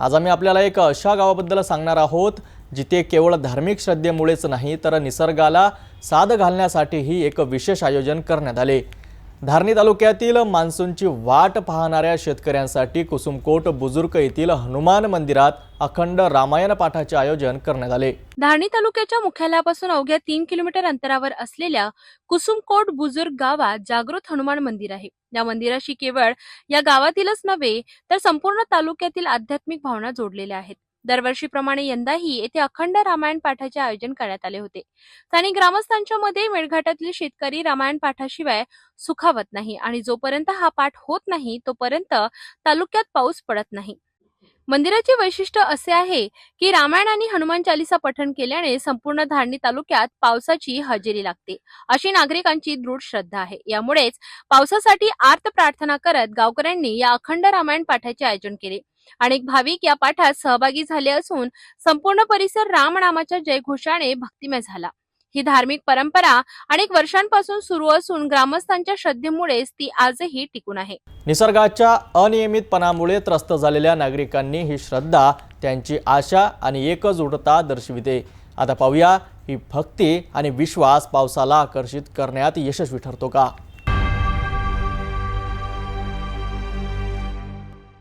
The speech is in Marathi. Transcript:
आज आम्ही आपल्याला एक अशा गावाबद्दल सांगणार आहोत जिथे केवळ धार्मिक श्रद्धेमुळेच नाही तर निसर्गाला साद घालण्यासाठीही एक विशेष आयोजन करण्यात आले. धारणी तालुक्यातील मान्सूनची वाट पाहणाऱ्या शेतकऱ्यांसाठी कुसुमकोट बुजुर्ग येथील हनुमान मंदिरात अखंड रामायण पाठाचे आयोजन करण्यात आले. धारणी तालुक्याच्या मुख्यालयापासून अवघ्या तीन किलोमीटर अंतरावर असलेल्या कुसुमकोट बुजुर्ग गावात जागृत हनुमान मंदिर आहे. या मंदिराशी केवळ या गावातीलच नव्हे तर संपूर्ण तालुक्यातील आध्यात्मिक भावना जोडलेल्या आहेत. दरवर्षीप्रमाणे यंदाही येथे अखंड रामायण पाठाचे आयोजन करण्यात आले होते. स्थानिक ग्रामस्थांच्या मध्ये मेळघाटातील शेतकरी रामायण पाठाशिवाय सुखावत नाही आणि जोपर्यंत हा पाठ होत नाही तोपर्यंत तालुक्यात पाऊस पडत नाही. मंदिराचे वैशिष्ट्य असे आहे की रामायण आणि हनुमान चालिसा पठण केल्याने संपूर्ण धारणी तालुक्यात पावसाची हजेरी लागते. अशी नागरिकांची दृढ श्रद्धा आहे. यामुळेच पावसासाठी आर्त प्रार्थना करत गावकऱ्यांनी या अखंड रामायण पाठाचे आयोजन केले. अनेक भाविक या पाठात सहभागी झाले असून संपूर्ण परिसर रामनामाच्या जयघोषाने भक्तिमय झाला. ही धार्मिक परंपरा अनेक वर्षांपासून सुरू असून ग्रामस्थांच्या श्रद्धेमुळेच ती आजही टिकून आहे. निसर्गाच्या अनियमितपणामुळे त्रस्त झालेल्या नागरिकांनी ही श्रद्धा त्यांची आशा आणि एकजुटता दर्शविते. आता पाहूया ही भक्ती आणि विश्वास पावसाला आकर्षित करण्यात यशस्वी ठरतो का?